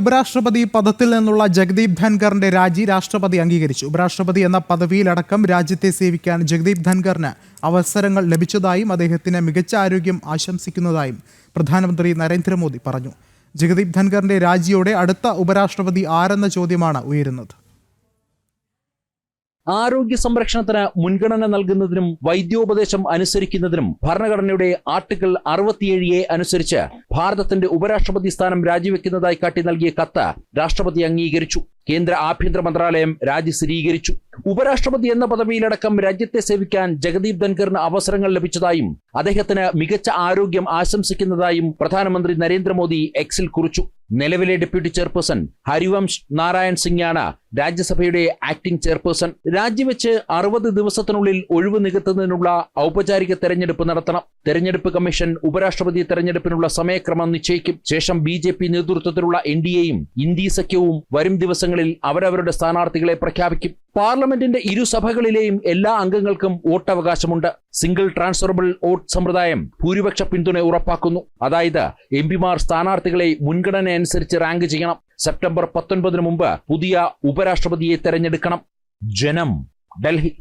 ഉപരാഷ്ട്രപതി പദത്തിൽ നിന്നുള്ള ജഗദീപ് ധൻഖറിന്റെ രാജി രാഷ്ട്രപതി അംഗീകരിച്ചു. ഉപരാഷ്ട്രപതി എന്ന പദവിയിലടക്കം രാജ്യത്തെ സേവിക്കാൻ ജഗദീപ് ധൻഖറിന് അവസരങ്ങൾ ലഭിച്ചതായും അദ്ദേഹത്തിന് മികച്ച ആരോഗ്യം ആശംസിക്കുന്നതായും പ്രധാനമന്ത്രി നരേന്ദ്രമോദി പറഞ്ഞു. ജഗദീപ് ധൻഖറിന്റെ രാജിയോടെ അടുത്ത ഉപരാഷ്ട്രപതി ആരെന്ന ചോദ്യമാണ് ഉയരുന്നത്. ആരോഗ്യ സംരക്ഷണത്തിന് മുൻഗണന നൽകുന്നതിനും വൈദ്യോപദേശം അനുസരിക്കുന്നതിനും ഭരണഘടനയുടെ ആർട്ടിക്കിൾ അറുപത്തിയേഴ് എ അനുസരിച്ച് ഭാരതത്തിന്റെ ഉപരാഷ്ട്രപതി സ്ഥാനം രാജിവെക്കുന്നതായി കാട്ടി നൽകിയ കത്ത് രാഷ്ട്രപതി അംഗീകരിച്ചു. കേന്ദ്ര ആഭ്യന്തര മന്ത്രാലയം രാജി സ്ഥിരീകരിച്ചു. ഉപരാഷ്ട്രപതി എന്ന പദവിയിലടക്കം രാജ്യത്തെ സേവിക്കാൻ ജഗദീപ് ധൻഖറിന് അവസരങ്ങൾ ലഭിച്ചതായും അദ്ദേഹത്തിന് മികച്ച ആരോഗ്യം ആശംസിക്കുന്നതായും പ്രധാനമന്ത്രി നരേന്ദ്രമോദി എക്സിൽ കുറിച്ചു. നിലവിലെ ഡെപ്യൂട്ടി ചെയർപേഴ്സൺ ഹരിവംശ് നാരായൺ സിംഗാണ് രാജ്യസഭയുടെ ആക്ടിംഗ് ചെയർപേഴ്സൺ. രാജിവെച്ച് അറുപത് ദിവസത്തിനുള്ളിൽ ഒഴിവ് നികത്തുന്നതിനുള്ള ഔപചാരിക തെരഞ്ഞെടുപ്പ് നടത്തണം. തെരഞ്ഞെടുപ്പ് കമ്മീഷൻ ഉപരാഷ്ട്രപതി തെരഞ്ഞെടുപ്പിനുള്ള സമയക്രമം നിശ്ചയിക്കും. ശേഷം ബി ജെ പി നേതൃത്വത്തിലുള്ള എൻ ഡി എയും ഇന്ത്യ സഖ്യവും വരും ദിവസങ്ങളിൽ അവരവരുടെ സ്ഥാനാർത്ഥികളെ പ്രഖ്യാപിക്കും. പാർലമെന്റിന്റെ ഇരുസഭകളിലെയും എല്ലാ അംഗങ്ങൾക്കും വോട്ടവകാശമുണ്ട്. സിംഗിൾ ട്രാൻസ്ഫറബിൾ വോട്ട് സമ്പ്രദായം ഭൂരിപക്ഷ പിന്തുണ ഉറപ്പാക്കുന്നു. അതായത് എം പിമാർ സ്ഥാനാർത്ഥികളെ മുൻഗണന അനുസരിച്ച് റാങ്ക് ചെയ്യണം. സെപ്റ്റംബർ പത്തൊൻപതിന് മുമ്പ് പുതിയ ഉപരാഷ്ട്രപതിയെ തെരഞ്ഞെടുക്കണം. ജനം ഡൽഹി.